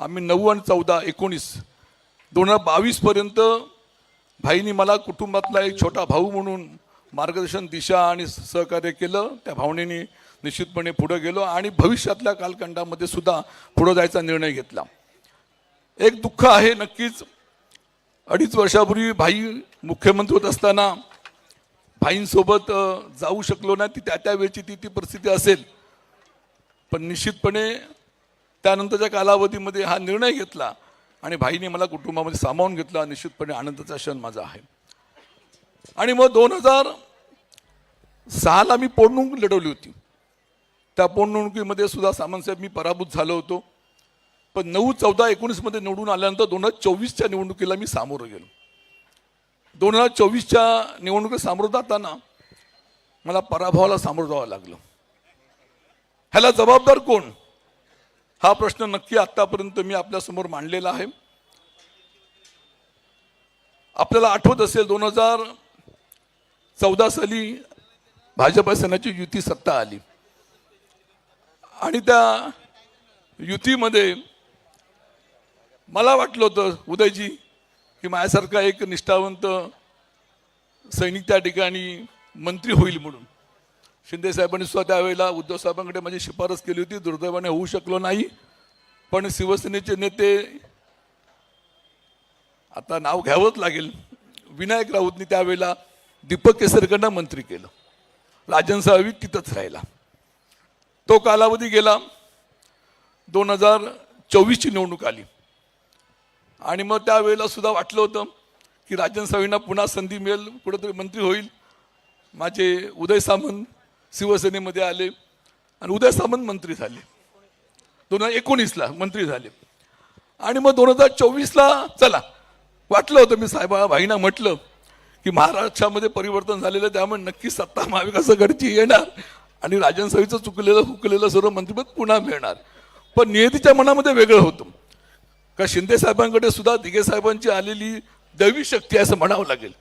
आम्ही नऊ आणि चौदा एकोणीस. दोन हजार बावीसपर्यंत भाईनी मला कुटुंबातला एक छोटा भाऊ म्हणून मार्गदर्शन दिशा आणि सहकार्य केलं. त्या भावनेने निश्चितपणे पुढं गेलो आणि भविष्यातल्या कालखंडामध्ये सुद्धा पुढं जायचा निर्णय घेतला. एक दुःख आहे नक्कीच. अडीच वर्षापूर्वी भाई मुख्यमंत्री होत असताना भाईंसोबत जाऊ शकलो नाही. ती त्या त्या वेळची ती ती परिस्थिती असेल. पण निश्चितपणे त्यानंतरच्या कालावधीमध्ये हा निर्णय घेतला आणि भाईने मला कुटुंबामध्ये सामावून घेतला. निश्चितपणे आनंदाचा क्षण माझा आहे. आणि मग दोन हजार सहाला मी पोटनिवडणूक लढवली होती. त्या पोटनिवडणुकीमध्ये सुद्धा सामंतसाहेब मी पराभूत झालो होतो. पण नऊ चौदा एकोणीसमध्ये निवडून आल्यानंतर दोन हजार चोवीसच्या निवडणुकीला मी सामोरं गेलो. दोन हजार चोवीसच्या निवडणुकीत सामोरं जाताना मला पराभवाला सामोरं जावं लागलं. ह्याला जबाबदार कोण? हा प्रश्न नक्की आतापर्यंत मी आपल्यासमोर मांडलेला आहे. आपल्याला आठवत असेल दोन हजार चौदा साली भाजपा सेनाची युती सत्ता आली. आणि त्या युतीमध्ये मला वाटलं होतं उदयजी की माझ्यासारखा एक निष्ठावंत सैनिक त्या ठिकाणी मंत्री होईल म्हणून. शिंदे साहेबांनी सुद्धा त्यावेळेला उद्धव साहेबांकडे माझी शिफारस केली होती दुर्दैवाने होऊ शकलो नाही. पण शिवसेनेचे नेते आता नाव घ्यावंच लागेल. विनायक राऊतनी त्यावेळेला दीपक केसरकरांना मंत्री केलं. राजन साहेब तिथंच राहिला. तो कालावधी गेला. दोन हजार चोवीसची निवडणूक आली. आणि मग त्यावेळेला सुद्धा वाटलं होतं की राजन साहेबांना पुन्हा संधी मिळेल कुठंतरी मंत्री होईल. माझे उदय सामंत शिवसेनेमध्ये आले आणि उदय सामंत मंत्री झाले. दोन हजार एकोणीसला मंत्री झाले. आणि मग दोन हजार चोवीसला चला वाटलं होतं मी साहेबा भाईना म्हटलं की महाराष्ट्रामध्ये परिवर्तन झालेलं त्यामुळे नक्की सत्ता महाविकास येणार आणि राजन चुकलेलं हुकलेलं सर्व मंत्रिपद पुन्हा मिळणार. पण नियतीच्या मनामध्ये वेगळं होतं. का शिंदे साहेबांकडे सुद्धा दिघे साहेबांची आलेली दैवी शक्ती असं म्हणावं लागेल.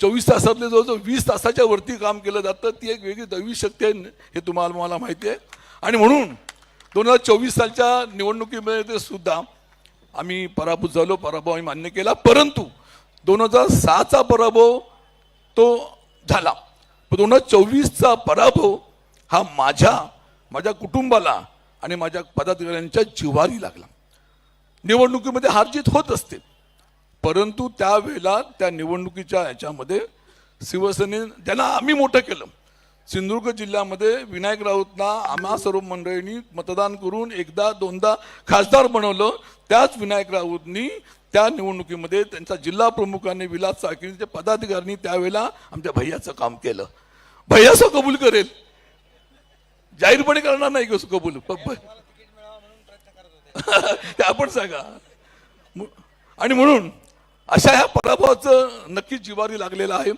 चोवीस तासातले जवळजवळ वीस तासाच्या वरती काम केलं जातं ती एक वेगळी दैवी शक्ती आहे हे तुम्हाला मला माहिती आहे. आणि म्हणून दोन हजार चोवीस सालच्या निवडणुकीमध्ये सुद्धा आम्ही पराभूत झालो पराभव आम्ही मान्य केला. परंतु दोन हजार सहाचा पराभव तो झाला. पण दोन हजार चोवीसचा पराभव हा माझ्या माझ्या कुटुंबाला आणि माझ्या पदाधिकाऱ्यांच्या जिव्हारी लागला. निवडणुकीमध्ये हारजीत होत असते. परंतु त्यावेळेला त्या निवडणुकीच्या याच्यामध्ये शिवसेनेने त्यांना आम्ही मोठं केलं सिंधुदुर्ग जिल्ह्यामध्ये विनायक राऊतना आम्हा सर्व मंडळींनी मतदान करून एकदा दोनदा खासदार बनवलं. त्याच विनायक राऊतनी त्या निवडणुकीमध्ये त्यांचा जिल्हा प्रमुखांनी विलास साखरीच्या पदाधिकाऱ्यांनी त्यावेळेला आमच्या भैयाचं काम केलं. भैयाचं कबूल करेल. जाहीरपणे करणार नाही कसं कबूल. आपण सांगा. मु- आणि म्हणून अशा ह्या पराभवाचं नक्कीच जिवारी लागलेलं आहे.